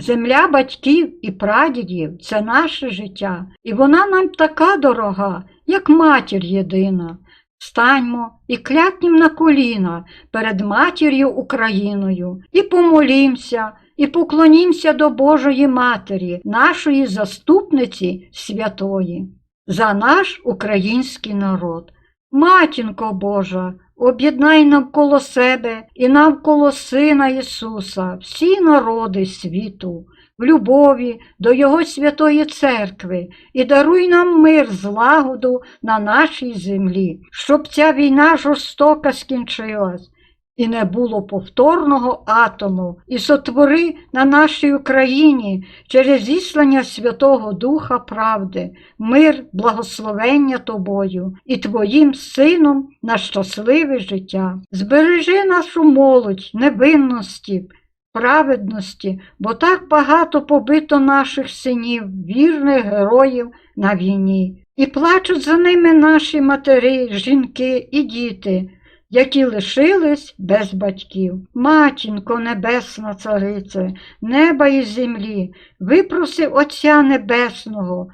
Земля батьків і прадідів це наше життя, і вона нам така дорога, як матір єдина. Станьмо і клякнім на коліна перед матір'ю Україною, і помолімся, і поклонімся до Божої Матері, нашої заступниці святої, за наш український народ. Матінко Божа, об'єднай навколо себе і навколо Сина Ісуса всі народи світу, в любові до Його святої церкви і даруй нам мир, злагоду на нашій землі, щоб ця війна жорстока скінчилась. І не було повторного атому, і сотвори на нашій Україні через зіслання Святого Духа правди, мир, благословення тобою і твоїм сином на щасливе життя. Збережи нашу молодь невинності, праведності, бо так багато побито наших синів, вірних героїв на війні. І плачуть за ними наші матері, жінки і діти які лишились без батьків. Матінко Небесна Царице, неба і землі, випроси Отця Небесного.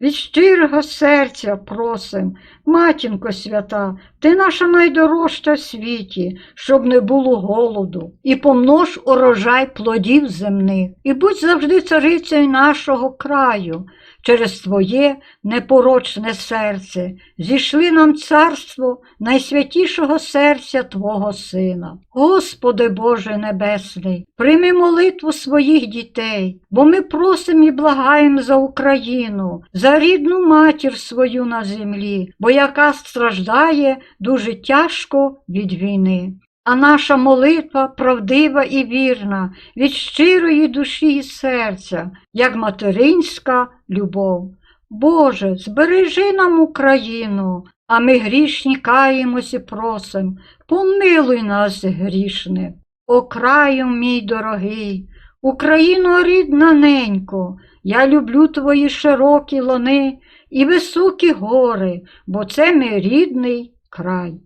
Від щирого серця просим, матінко свята, ти наша найдорожча в світі, щоб не було голоду, і помнож урожай плодів земних, і будь завжди царицею нашого краю, через твоє непорочне серце, зійшли нам царство найсвятішого серця Твого Сина. Господи Боже Небесний, прийми молитву своїх дітей, бо ми просимо і благаємо за Україну, за рідну матір свою на землі, бо яка страждає дуже тяжко від війни. А наша молитва правдива і вірна, від щирої душі і серця, як материнська любов. Боже, збережи нам Україну, а ми грішні каємось і просим, помилуй нас грішних. О краю мій дорогий, Україно рідна ненько, я люблю твої широкі лани і високі гори, бо це мій рідний край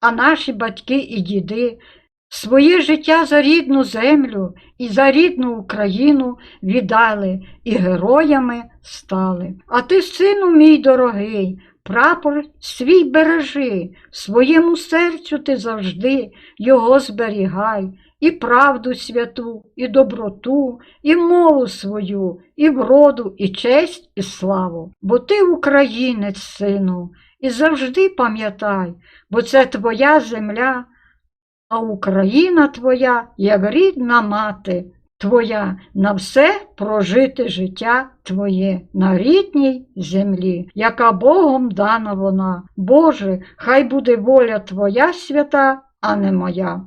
а наші батьки і діди своє життя за рідну землю і за рідну Україну віддали і героями стали. А ти, сину мій дорогий, прапор свій бережи, своєму серцю ти завжди його зберігай. І правду святу, і доброту, і мову свою, і вроду, і честь, і славу. Бо ти українець, сину, і завжди пам'ятай, бо це твоя земля, а Україна твоя, як рідна мати, твоя на все прожити життя твоє на рідній землі, яка Богом дана вона. Боже, хай буде воля Твоя свята, а не моя.